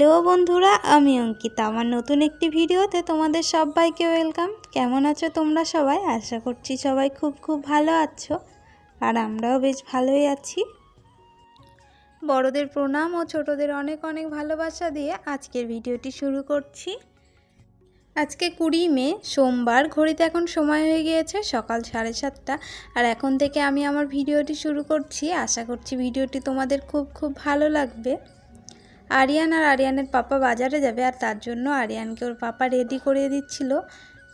বন্ধুরা, আমি অঙ্কিতা। আমার নতুন একটি ভিডিওতে তোমাদের সবাইকে ওয়েলকাম। কেমন আছো তোমরা সবাই? আশা করছি সবাই খুব খুব ভালো আছো, আর আমরাও বেশ ভালোই আছি। বড়দের প্রণাম ও ছোটদের অনেক অনেক ভালোবাসা দিয়ে আজকের ভিডিওটি শুরু করছি। আজকে কুড়ি মে, সোমবার। ঘড়িতে এখন সময় হয়ে গিয়েছে সকাল সাড়ে সাতটা, আর এখন থেকে আমি আমার ভিডিওটি শুরু করছি। আশা করছি ভিডিওটি তোমাদের খুব খুব ভালো লাগবে। আরিয়ান আর আরিয়ানের পাপা বাজারে যাবে আর তার জন্য আরিয়ানকে ওর পাপা রেডি করে দিচ্ছিল।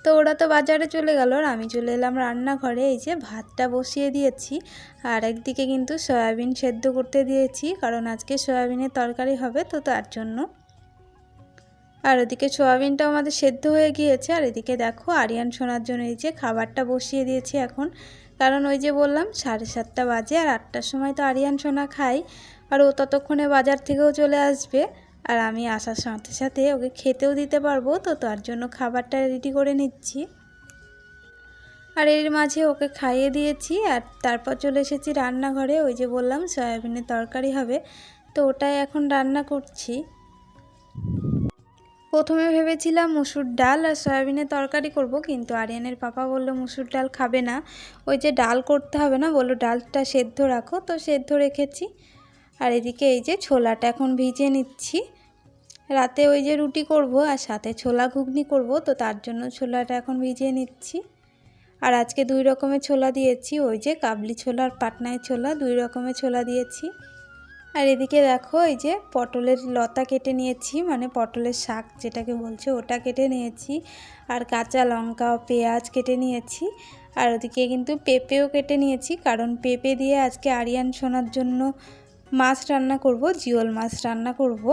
তো ওরা তো বাজারে চলে গেল আর আমি চলে এলাম রান্নাঘরে। এই যে ভাতটা বসিয়ে দিয়েছি। আর একদিকে কিন্তু সয়াবিন সেদ্ধ করতে দিয়েছি, কারণ আজকে সয়াবিনের তরকারি হবে তো তার জন্য। আর ওদিকে সোয়াবিনটাও আমাদের সেদ্ধ হয়ে গিয়েছে। আর এদিকে দেখো আরিয়ান শোনার জন্য এই যে খাবারটা বসিয়ে দিয়েছি এখন। কারণ ওই যে বললাম, সাড়ে সাতটা বাজে আর আটটার সময় তো আরিয়ান সোনা খাই আর ও ততক্ষণে বাজার থেকেও চলে আসবে। আর আমি আসার সাথে সাথে ওকে খেতেও দিতে পারব, তো তার জন্য খাবারটা রেডি করে নিচ্ছি। আর এর মাঝে ওকে খাইয়ে দিয়েছি, আর তারপর চলে এসেছি রান্নাঘরে। ওই যে বললাম, সয়াবিনের তরকারি হবে, তো ওটাই এখন রান্না করছি। প্রথমে ভেবেছিলাম মুসুর ডাল আর সয়াবিনের তরকারি করব, কিন্তু আরিয়ানের পাপা বলল মুসুর ডাল খাবে না। ওই যে ডাল করতে হবে না, বলল ডালটা সেদ্ধ রাখো, তো সেদ্ধ রেখেছি। আর এদিকে এই যে ছোলাটা এখন ভিজিয়ে নিচ্ছি। রাতে ওই যে রুটি করব আর সাথে ছোলা ঘুগনি করব, তো তার জন্য ছোলাটা এখন ভিজিয়ে নিচ্ছি। আর আজকে দুই রকমের ছোলা দিয়েছি, ওই যে কাবলি ছোলা আর পাটনায় ছোলা, দুই রকমের ছোলা দিয়েছি। আর এদিকে দেখো এই যে পটলের লতা কেটে নিয়েছি মানে পটলের শাক যেটাকে বলছে ওটা কেটে নিয়েছি। আর কাঁচা লঙ্কা পেঁয়াজ কেটে নিয়েছি। আর ওদিকে কিন্তু পেঁপেও কেটে নিয়েছি, কারণ পেঁপে দিয়ে আজকে আরিয়ান শোনার জন্য মাছ রান্না করব, জিওল মাছ রান্না করব।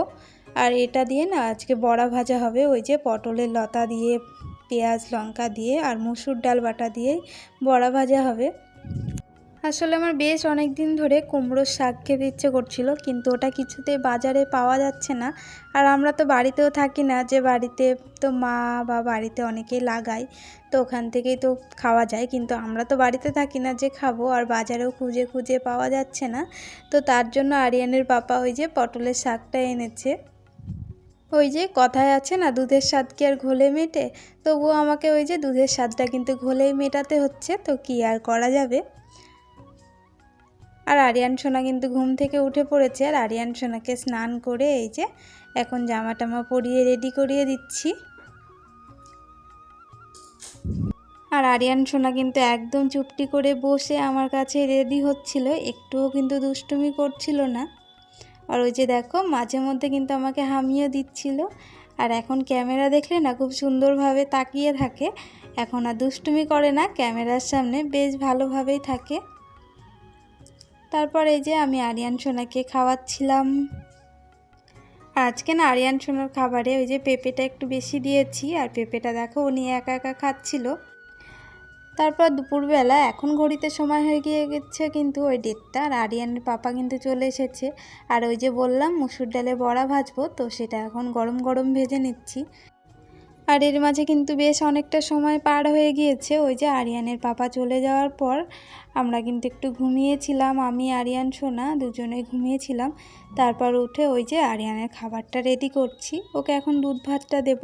আর এটা দিয়ে না আজকে বড়া ভাজা হবে, ওই যে পটলের লতা দিয়ে, পেঁয়াজ, লঙ্কা দিয়ে আর মুসুর ডাল বাটা দিয়ে বড়া ভাজা হবে। আসলে আমার বেশ অনেক দিন ধরে কুমড়োর শাক খেতে ইচ্ছে করছিল, কিন্তু ওটা কিছুতে বাজারে পাওয়া যাচ্ছে না। আর আমরা তো বাড়িতেও থাকি না, যে বাড়িতে তো মা বা বাড়িতে অনেকেই লাগায় তো ওখান থেকেই তো খাওয়া যায়। কিন্তু আমরা তো বাড়িতে থাকি না যে খাব, আর বাজারেও খুঁজে খুঁজে পাওয়া যাচ্ছে না। তো তার জন্য আরিয়ানের পাপা ওই যে পটলের শাকটা এনেছে। ওই যে কথায় আছে না, দুধের স্বাদ কি আর ঘোলে মেটে? তবুও আমাকে ওই যে দুধের স্বাদটা কিন্তু ঘোলেই মেটাতে হচ্ছে, তো কি আর করা যাবে? আর আরিয়ান সোনা কিন্তু ঘুম থেকে উঠে পড়েছে আর আরিয়ান সোনাকে স্নান করে এই যে এখন জামা টামা পরিয়ে রেডি করিয়ে দিচ্ছি। আর আরিয়ান সোনা কিন্তু একদম চুপটি করে বসে আমার কাছে রেডি হচ্ছিল, একটুও কিন্তু দুষ্টুমি করছিল না। আর ওই যে দেখো, মাঝে মধ্যে কিন্তু আমাকে হামিয়ে দিচ্ছিল। আর এখন ক্যামেরা দেখলে না খুব সুন্দরভাবে তাকিয়ে থাকে। এখন আর দুষ্টুমি করে না, ক্যামেরার সামনে বেশ ভালোভাবেই থাকে। তারপর এই যে আমি আরিয়ান সোনাকে খাওয়াচ্ছিলাম। আজকে না আরিয়ান সোনার খাবারে ওই যে পেঁপেটা একটু বেশি দিয়েছি, আর পেঁপেটা দেখো উনি একা একা খাচ্ছিল। তারপর দুপুরবেলা এখন ঘড়িতে সময় হয়ে গিয়ে গেছে কিন্তু ওই ডেটটা আর আরিয়ানের পাপা কিন্তু চলে এসেছে। আর ওই যে বললাম, মুসুর ডালে বড়া ভাজবো, তো সেটা এখন গরম গরম ভেজে নিচ্ছি। আর এর মাঝে কিন্তু বেশ অনেকটা সময় পার হয়ে গিয়েছে। ওই যে আরিয়ানের পাপা চলে যাওয়ার পর আমরা কিন্তু একটু ঘুমিয়েছিলাম, আমি, আরিয়ান, সোনা দুজনে ঘুমিয়েছিলাম। তারপর উঠে ওই যে আরিয়ানের খাবারটা রেডি করছি। ওকে এখন দুধ ভাতটা দেব।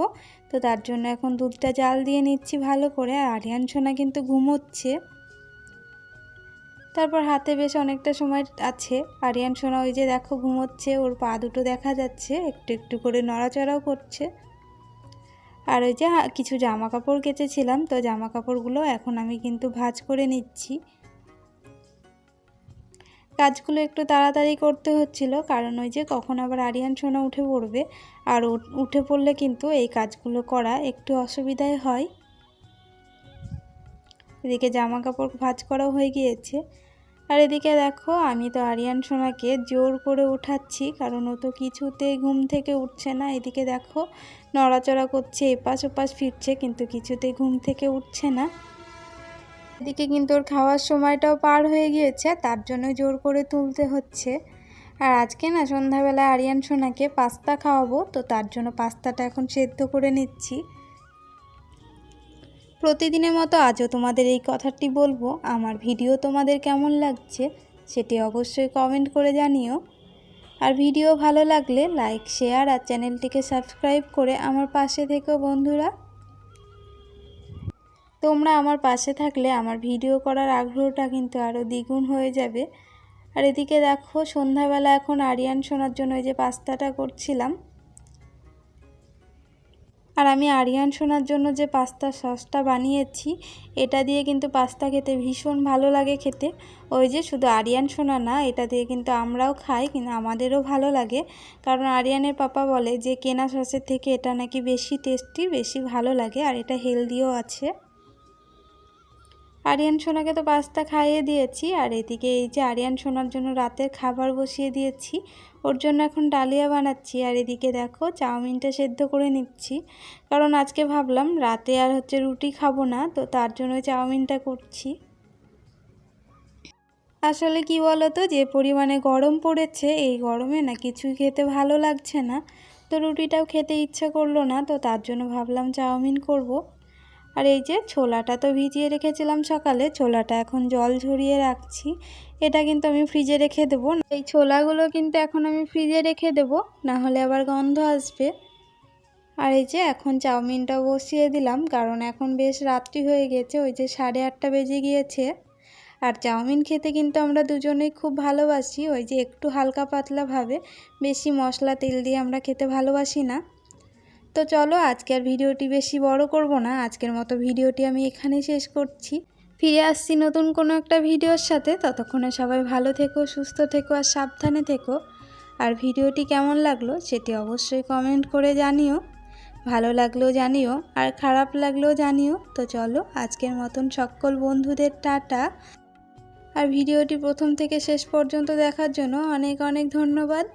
তো তার জন্য এখন দুধটা জাল দিয়ে নিচ্ছি ভালো করে। আর আরিয়ান, সোনা কিন্তু ঘুমোচ্ছে। তারপর হাতে বেশ অনেকটা সময় আছে। আরিয়ান, সোনা ওই যে দেখো ঘুমোচ্ছে, ওর পা দুটো দেখা যাচ্ছে। একটু একটু করে নড়াচড়াও করছে। আর ওই যে কিছু জামা কাপড় কেচেছিলাম, তো জামা কাপড়গুলো এখন আমি কিন্তু ভাজ করে নিচ্ছি। কাজগুলো একটু তাড়াতাড়ি করতে হচ্ছিল, কারণ ওই যে কখন আবার আরিয়ান সোনা উঠে পড়বে, আর উঠে পড়লে কিন্তু এই কাজগুলো করা একটু অসুবিধাই হয়। এদিকে জামা কাপড় ভাজ করাও হয়ে গিয়েছে। আর এদিকে দেখো, আমি তো আরিয়ান সোনাকে জোর করে উঠাচ্ছি, কারণ ও তো কিছুতেই ঘুম থেকে উঠছে না। এদিকে দেখো, নড়াচড়া করছে, এপাশ ওপাশ ফিরছে, কিন্তু কিছুতেই ঘুম থেকে উঠছে না। এদিকে কিন্তু ওর খাওয়ার সময়টাও পার হয়ে গিয়েছে, তার জন্য জোর করে তুলতে হচ্ছে। আর আজকে না সন্ধ্যাবেলা আরিয়ান সোনাকে পাস্তা খাওয়াবো, তো তার জন্য পাস্তাটা এখন সেদ্ধ করে নিচ্ছি। প্রতিদিনের মতো আজও তোমাদের এই কথাটি বলব। আমার ভিডিও তোমাদের কেমন লাগছে সেটি অবশ্যই কমেন্ট করে জানিও। আর ভিডিও ভালো লাগলে লাইক শেয়ার আর চ্যানেলটিকে সাবস্ক্রাইব করে আমার পাশে থেকো বন্ধুরা। তোমরা আমার পাশে থাকলে আমার ভিডিও করার আগ্রহটা কিন্তু আরও দ্বিগুণ হয়ে যাবে। আর এদিকে দেখো, সন্ধ্যাবেলা এখন আরিয়ান শোনার জন্য ওই যে পাস্তাটা করছিলাম। আর আমি আরিয়ান শোনার জন্য যে পাস্তা সসটা বানিয়েছি, এটা দিয়ে কিন্তু পাস্তা খেতে ভীষণ ভালো লাগে খেতে। ওই যে শুধু আরিয়ান শোনা না, এটা দিয়ে কিন্তু আমরাও খাই, কিন্তু আমাদেরও ভালো লাগে। কারণ আরিয়ানের পাপা বলে যে কেনা সসের থেকে এটা নাকি বেশি টেস্টি বেশি ভালো লাগে, আর এটা হেলদিও আছে। আরিয়ান সোনাকে তো পাস্তা খাইয়ে দিয়েছি, আর এদিকে এই যে আরিয়ান সোনার জন্য রাতের খাবার বসিয়ে দিয়েছি, ওর জন্য এখন ডালিয়া বানাচ্ছি, আর এদিকে দেখো চাউমিনটা সেদ্ধ করে নিচ্ছি। কারণ আজকে ভাবলাম রাতে আর হচ্ছে রুটি খাব না, তো তার জন্য চাউমিনটা করছি। আসলে কি বলো তো যে পরিমাণে গরম পড়েছে, এই গরমে না কিছুই খেতে ভালো লাগছে না। তো রুটিটাও খেতে ইচ্ছা করল না, তো তার জন্য ভাবলাম চাউমিন করব। আর এই যে ছোলাটা তো ভিজিয়ে রেখেছিলাম সকালে, ছোলাটা এখন জল ঝরিয়ে রাখছি। এটা কিন্তু আমি ফ্রিজে রেখে দেবো। এই ছোলাগুলো কিন্তু এখন আমি ফ্রিজে রেখে দেবো, না হলে আবার গন্ধ আসবে। আর এই যে এখন চাউমিনটা বসিয়ে দিলাম, কারণ এখন বেশ রাত্রি হয়ে গেছে, ওই যে সাড়ে আটটা বেজে গিয়েছে। আর চাউমিন খেতে কিন্তু আমরা দুজনেই খুব ভালোবাসি, ওই যে একটু হালকা পাতলাভাবে বেশি মশলা তেল দিয়ে আমরা খেতে ভালোবাসি না। তো চলো আজকে আর ভিডিওটি বেশি বড় করব না। আজকের মতো ভিডিওটি আমি এখানে শেষ করছি। ফিরে আসছি নতুন কোনো একটা ভিডিওর সাথে। ততক্ষণে সবাই ভালো থেকো, সুস্থ থেকো আর সাবধানে থেকো। আর ভিডিওটি কেমন লাগল সেটি অবশ্যই কমেন্ট করে জানিও। ভালো লাগলেও জানিও আর খারাপ লাগলেও জানিও। তো চলো আজকের মতন সকল বন্ধুদের টাটা। আর ভিডিওটি প্রথম থেকে শেষ পর্যন্ত দেখার জন্য অনেক অনেক ধন্যবাদ।